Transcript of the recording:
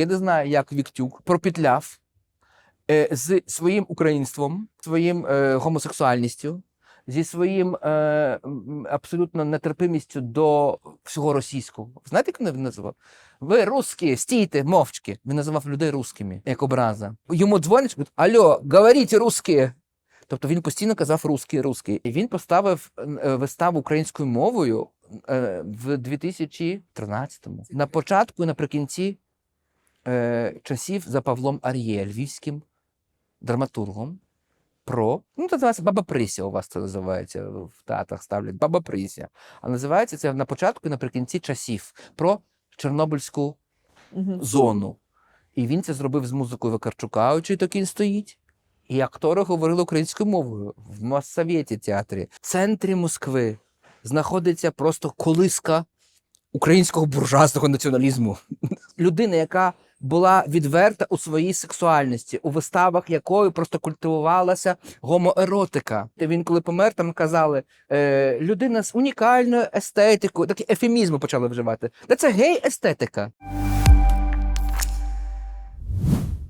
Я не знаю, як Віктюк пропетляв е, з своїм українством, своїм е, гомосексуальністю, зі своїм е, абсолютно нетерпимістю до всього російського. Знаєте, як він називав? Ви русські, стійте, мовчки. Він називав людей русскими, як образа. Йому дзвонять, кажуть, алло, говоріть русські. Тобто він постійно казав русський, русський. І він поставив е, виставу українською мовою е, в 2013-му. На початку і наприкінці е, часів за Павлом Ар'є, львівським драматургом. Про ну це називається Баба Прися. У вас це називається в театрах ставлять Баба Прися. А називається це на початку і наприкінці часів про Чорнобильську зону. І він це зробив з музикою Вакарчука, очі так він стоїть. І актори говорили українською мовою в Моссовєті театрі. В центрі Москви знаходиться просто колиска українського буржуазного націоналізму. Людина, яка була відверта у своїй сексуальності, у виставах якої просто культивувалася гомоеротика. Він, коли помер, там казали, е, людина з унікальною естетикою, такі ефемізми почали вживати. Та це гей-естетика.